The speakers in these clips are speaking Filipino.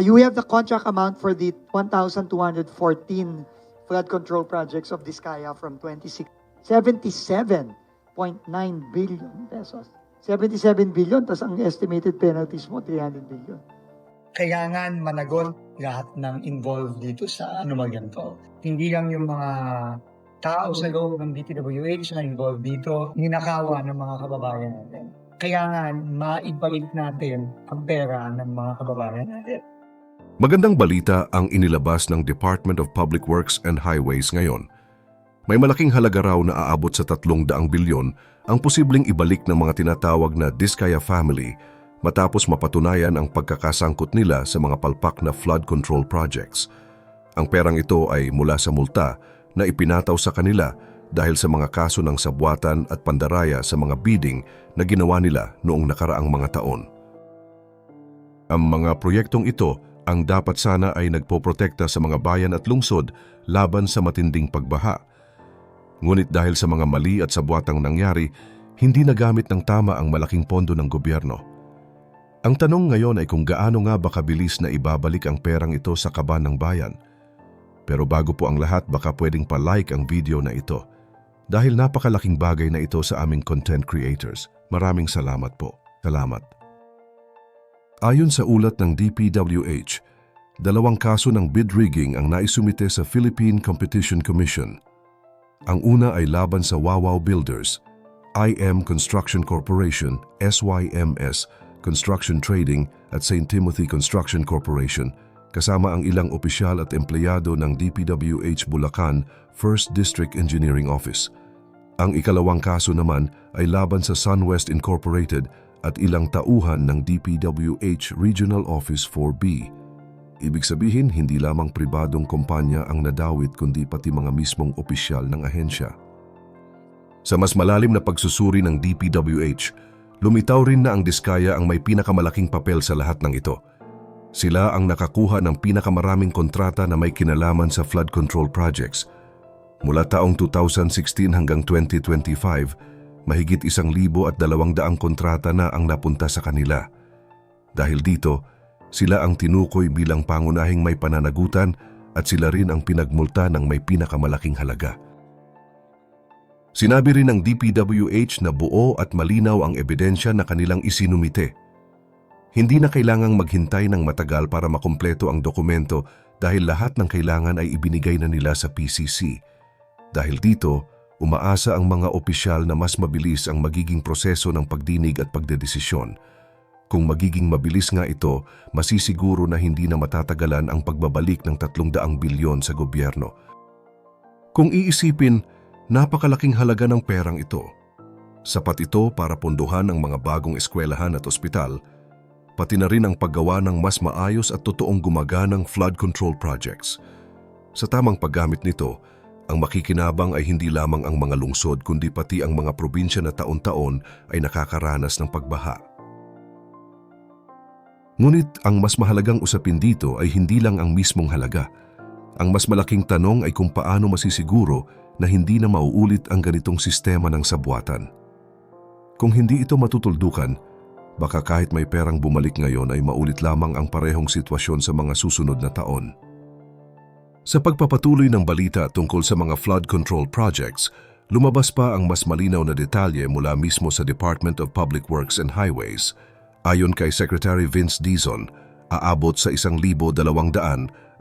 You have the contract amount for the 1,214 flood control projects of Discaya from 26, 77.9 billion pesos. 77 billion, tas ang estimated penalties mo, 300 billion. kailangan managon lahat ng involved dito sa ano ganito. Hindi lang yung mga tao sa loob ng DPWH na involved dito, ninakawa ng mga kababayan natin. Kailangan maibalik natin ang pera ng mga kababayan natin. Magandang balita ang inilabas ng Department of Public Works and Highways ngayon. May malaking halaga raw na aabot sa 300 bilyon ang posibleng ibalik ng mga tinatawag na Diskaya family matapos mapatunayan ang pagkakasangkot nila sa mga palpak na flood control projects. Ang perang ito ay mula sa multa na ipinataw sa kanila dahil sa mga kaso ng sabwatan at pandaraya sa mga bidding na ginawa nila noong nakaraang mga taon. Ang mga proyektong ito ang dapat sana ay nagpoprotekta sa mga bayan at lungsod laban sa matinding pagbaha. Ngunit dahil sa mga mali at sabwatang nangyari, hindi nagamit ng tama ang malaking pondo ng gobyerno. Ang tanong ngayon ay kung gaano nga ba kabilis na ibabalik ang perang ito sa kaban ng bayan. Pero bago po ang lahat baka pwedeng pa-like ang video na ito. Dahil napakalaking bagay na ito sa aming content creators. Maraming salamat po. Salamat. Ayon sa ulat ng DPWH, dalawang kaso ng bid rigging ang naisumite sa Philippine Competition Commission. Ang una ay laban sa Wawaw Builders, IM Construction Corporation, SYMS, Construction Trading at St. Timothy Construction Corporation, kasama ang ilang opisyal at empleyado ng DPWH Bulacan First District Engineering Office. Ang ikalawang kaso naman ay laban sa SunWest Incorporated at ilang tauhan ng DPWH Regional Office 4B. Ibig sabihin, hindi lamang pribadong kumpanya ang nadawit kundi pati mga mismong opisyal ng ahensya. Sa mas malalim na pagsusuri ng DPWH, lumitaw rin na ang Diskaya ang may pinakamalaking papel sa lahat ng ito. Sila ang nakakuha ng pinakamaraming kontrata na may kinalaman sa flood control projects. Mula taong 2016 hanggang 2025, mahigit isang libo at dalawang daang kontrata na ang napunta sa kanila. Dahil dito, sila ang tinukoy bilang pangunahing may pananagutan at sila rin ang pinagmulta ng may pinakamalaking halaga. Sinabi rin ng DPWH na buo at malinaw ang ebidensya na kanilang isinumite. Hindi na kailangang maghintay ng matagal para makumpleto ang dokumento dahil lahat ng kailangan ay ibinigay na nila sa PCC. Dahil dito, umaasa ang mga opisyal na mas mabilis ang magiging proseso ng pagdinig at pagdedesisyon. Kung magiging mabilis nga ito, masisiguro na hindi na matatagalan ang pagbabalik ng 300 bilyon sa gobyerno. Kung iisipin, napakalaking halaga ng perang ito. Sapat ito para punduhan ang mga bagong eskwelahan at ospital, pati na rin ang paggawa ng mas maayos at totoong gumaganang flood control projects. Sa tamang paggamit nito, ang makikinabang ay hindi lamang ang mga lungsod kundi pati ang mga probinsya na taon-taon ay nakakaranas ng pagbaha. Ngunit ang mas mahalagang usapin dito ay hindi lang ang mismong halaga. Ang mas malaking tanong ay kung paano masisiguro na hindi na mauulit ang ganitong sistema ng sabwatan. Kung hindi ito matutuldukan, baka kahit may perang bumalik ngayon ay maulit lamang ang parehong sitwasyon sa mga susunod na taon. Sa pagpapatuloy ng balita tungkol sa mga flood control projects, lumabas pa ang mas malinaw na detalye mula mismo sa Department of Public Works and Highways. Ayon kay Secretary Vince Dizon, aabot sa 1,200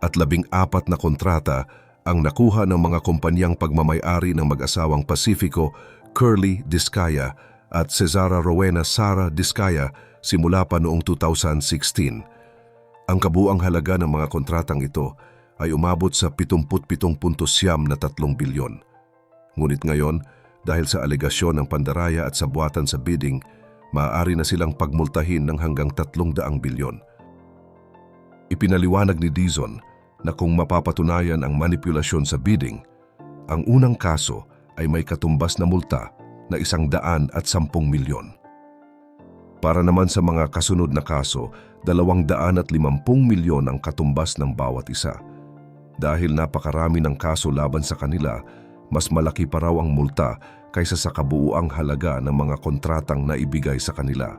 at labing apat na kontrata ang nakuha ng mga kumpanyang pagmamayari ng mag-asawang Pacifico, Curly Discaya at Cesara Rowena Sara Discaya simula pa noong 2016. Ang kabuang halaga ng mga kontratang ito ay umabot sa 77.7 na 3 bilyon. Ngunit ngayon, dahil sa alegasyon ng pandaraya at sabuatan sa bidding, maaari na silang pagmultahin ng hanggang 300 bilyon. Ipinaliwanag ni Dizon na kung mapapatunayan ang manipulasyon sa bidding, ang unang kaso ay may katumbas na multa na isang daan at sampung milyon. Para naman sa mga kasunod na kaso, dalawang daan at limampung milyon ang katumbas ng bawat isa. Dahil napakarami ng kaso laban sa kanila, mas malaki pa raw ang multa kaysa sa kabuuang halaga ng mga kontratang naibigay sa kanila.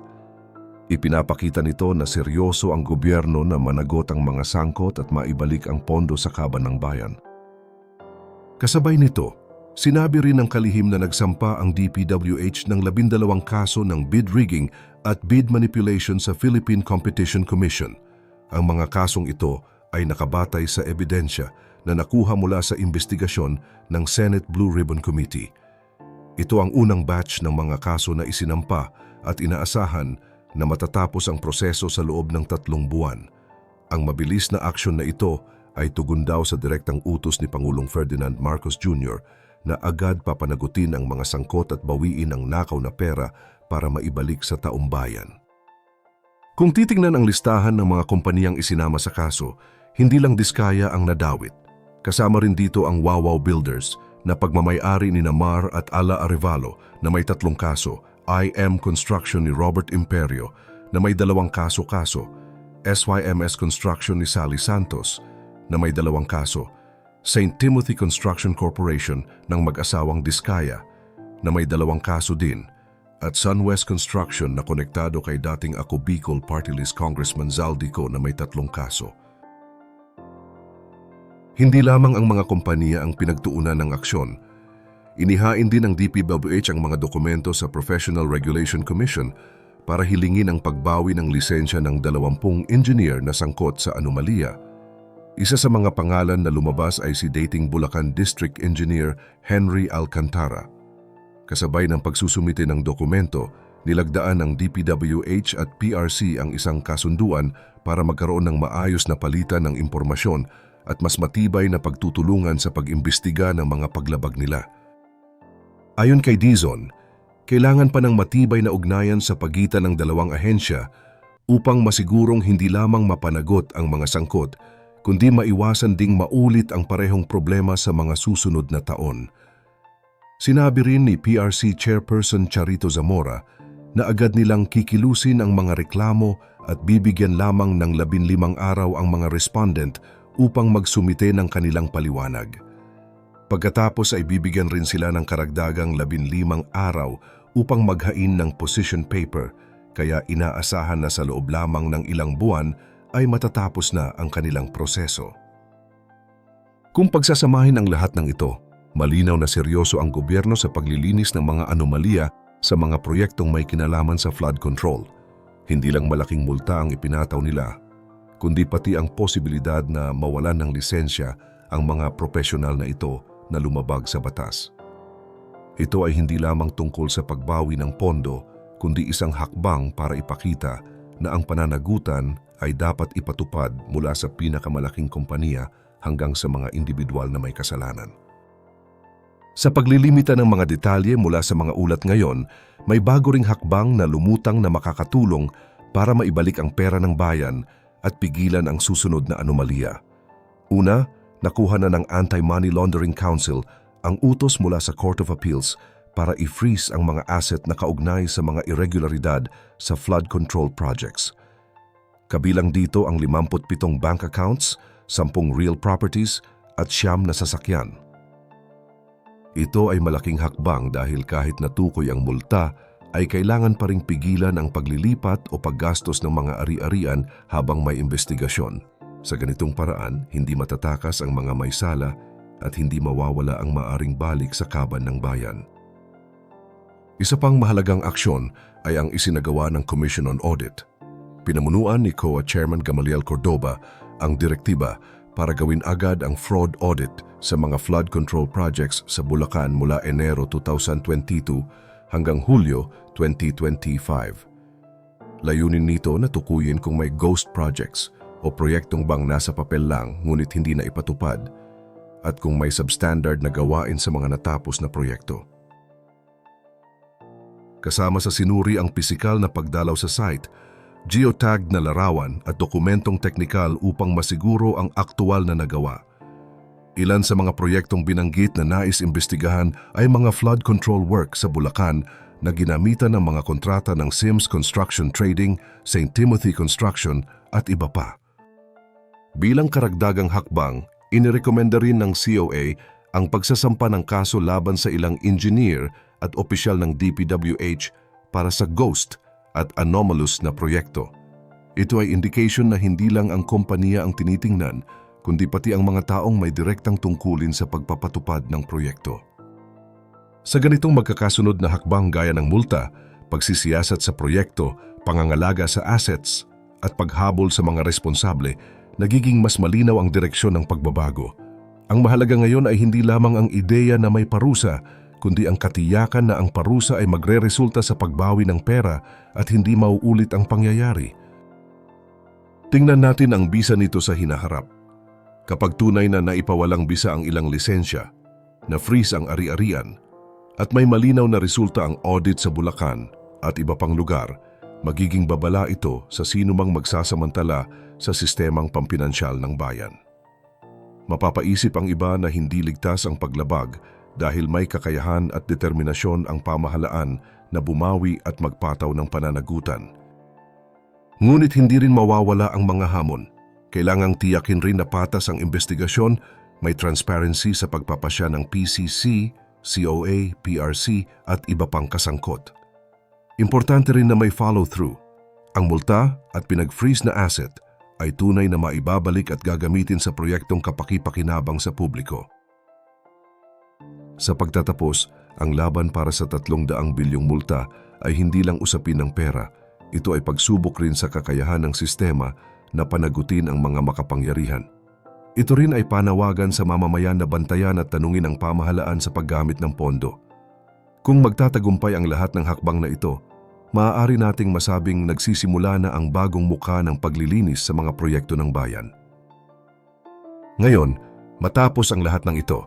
Ipinapakita nito na seryoso ang gobyerno na managot ang mga sangkot at maibalik ang pondo sa kaban ng bayan. Kasabay nito, sinabi rin ng kalihim na nagsampa ang DPWH ng labindalawang kaso ng bid rigging at bid manipulation sa Philippine Competition Commission. Ang mga kasong ito ay nakabatay sa ebidensya na nakuha mula sa investigasyon ng Senate Blue Ribbon Committee. Ito ang unang batch ng mga kaso na isinampa at inaasahan na matatapos ang proseso sa loob ng tatlong buwan. Ang mabilis na aksyon na ito ay tugon daw sa direktang utos ni Pangulong Ferdinand Marcos Jr. na agad papanagutin ang mga sangkot at bawiin ang nakaw na pera para maibalik sa taumbayan. Kung titingnan ang listahan ng mga kompaniyang isinama sa kaso, hindi lang Diskaya ang nadawit. Kasama rin dito ang Wawaw Builders na pagmamayari ni Namar at Ala Arevalo na may tatlong kaso, IM Construction ni Robert Imperio na may dalawang kaso-kaso, SYMS Construction ni Sally Santos na may dalawang kaso, St. Timothy Construction Corporation ng mag-asawang Diskaya na may dalawang kaso din, at Sunwest Construction na konektado kay dating Ako Bicol Party List Congressman Zaldico na may tatlong kaso. Hindi lamang ang mga kompanya ang pinagtuunan ng aksyon. Inihain din ng DPWH ang mga dokumento sa Professional Regulation Commission para hilingin ang pagbawi ng lisensya ng 20 engineer na sangkot sa anomalya. Isa sa mga pangalan na lumabas ay si dating Bulacan District Engineer Henry Alcantara. Kasabay ng pagsusumite ng dokumento, nilagdaan ng DPWH at PRC ang isang kasunduan para magkaroon ng maayos na palitan ng impormasyon at mas matibay na pagtutulungan sa pag-imbestiga ng mga paglabag nila. Ayon kay Dizon, kailangan pa ng matibay na ugnayan sa pagitan ng dalawang ahensya upang masigurong hindi lamang mapanagot ang mga sangkot, kundi maiwasan ding maulit ang parehong problema sa mga susunod na taon. Sinabi rin ni PRC Chairperson Charito Zamora na agad nilang kikilusin ang mga reklamo at bibigyan lamang ng labinlimang araw ang mga respondent upang magsumite ng kanilang paliwanag. Pagkatapos ay bibigyan rin sila ng karagdagang labinlimang araw upang maghain ng position paper kaya inaasahan na sa loob lamang ng ilang buwan ay matatapos na ang kanilang proseso. Kung pagsasamahin ang lahat ng ito, malinaw na seryoso ang gobyerno sa paglilinis ng mga anomalya sa mga proyektong may kinalaman sa flood control. Hindi lang malaking multa ang ipinataw nila, kundi pati ang posibilidad na mawalan ng lisensya ang mga profesional na ito na lumabag sa batas. Ito ay hindi lamang tungkol sa pagbawi ng pondo, kundi isang hakbang para ipakita na ang pananagutan ay dapat ipatupad mula sa pinakamalaking kompanya hanggang sa mga individual na may kasalanan. Sa paglilimita ng mga detalye mula sa mga ulat ngayon, may bago ring hakbang na lumutang na makakatulong para maibalik ang pera ng bayan at pigilan ang susunod na anomalya. Una, nakuha na ng Anti-Money Laundering Council ang utos mula sa Court of Appeals para i-freeze ang mga asset na kaugnay sa mga irregularidad sa flood control projects. Kabilang dito ang 57 bank accounts, 10 real properties at siyam na sasakyan. Ito ay malaking hakbang dahil kahit natukoy ang multa, ay kailangan pa ring pigilan ang paglilipat o paggastos ng mga ari-arian habang may investigasyon. Sa ganitong paraan, hindi matatakas ang mga may sala at hindi mawawala ang maaring balik sa kaban ng bayan. Isa pang mahalagang aksyon ay ang isinagawa ng Commission on Audit. Pinamunuan ni COA Chairman Gamaliel Cordoba ang direktiba para gawin agad ang fraud audit sa mga flood control projects sa Bulacan mula Enero 2022 hanggang Hulyo 2025. Layunin nito na tukuyin kung may ghost projects o proyektong bang nasa papel lang ngunit hindi na ipatupad at kung may substandard na gawain sa mga natapos na proyekto. Kasama sa sinuri ang pisikal na pagdalaw sa site, geotag na larawan at dokumentong teknikal upang masiguro ang aktual na nagawa. Ilan sa mga proyektong binanggit na nais imbestigahan ay mga flood control work sa Bulacan na ginamitan ng mga kontrata ng Sims Construction Trading, St. Timothy Construction at iba pa. Bilang karagdagang hakbang, inirekomenda rin ng COA ang pagsasampa ng kaso laban sa ilang engineer at opisyal ng DPWH para sa ghost at anomalous na proyekto. Ito ay indication na hindi lang ang kompanya ang tinitingnan, kundi pati ang mga taong may direktang tungkulin sa pagpapatupad ng proyekto. Sa ganitong magkakasunod na hakbang gaya ng multa, pagsisiyasat sa proyekto, pangangalaga sa assets, at paghabol sa mga responsable, nagiging mas malinaw ang direksyon ng pagbabago. Ang mahalaga ngayon ay hindi lamang ang ideya na may parusa, kundi ang katiyakan na ang parusa ay magre-resulta sa pagbawi ng pera at hindi mauulit ang pangyayari. Tingnan natin ang bisa nito sa hinaharap. Kapag tunay na naipawalang bisa ang ilang lisensya, na-freeze ang ari-arian, at may malinaw na resulta ang audit sa Bulacan at iba pang lugar, magiging babala ito sa sinumang magsasamantala sa sistemang pampinansyal ng bayan. Mapapaisip ang iba na hindi ligtas ang paglabag dahil may kakayahan at determinasyon ang pamahalaan na bumawi at magpataw ng pananagutan. Ngunit hindi rin mawawala ang mga hamon. Kailangang tiyakin rin na patas ang investigasyon, may transparency sa pagpapasya ng PCC, COA, PRC at iba pang kasangkot. Importante rin na may follow-through. Ang multa at pinag-freeze na asset ay tunay na maibabalik at gagamitin sa proyektong kapaki-pakinabang sa publiko. Sa pagtatapos, ang laban para sa 300 bilyong multa ay hindi lang usapin ng pera, ito ay pagsubok rin sa kakayahan ng sistema na panagutin ang mga makapangyarihan. Ito rin ay panawagan sa mamamayan na bantayan at tanungin ang pamahalaan sa paggamit ng pondo. Kung magtatagumpay ang lahat ng hakbang na ito, maaari nating masabing nagsisimula na ang bagong mukha ng paglilinis sa mga proyekto ng bayan. Ngayon, matapos ang lahat ng ito,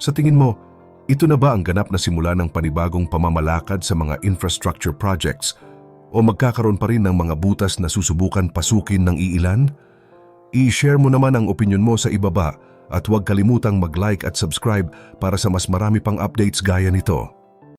sa tingin mo, ito na ba ang ganap na simula ng panibagong pamamalakad sa mga infrastructure projects o magkakaroon pa rin ng mga butas na susubukan pasukin ng iilan? I-share mo naman ang opinion mo sa ibaba at huwag kalimutang mag-like at subscribe para sa mas marami pang updates gaya nito.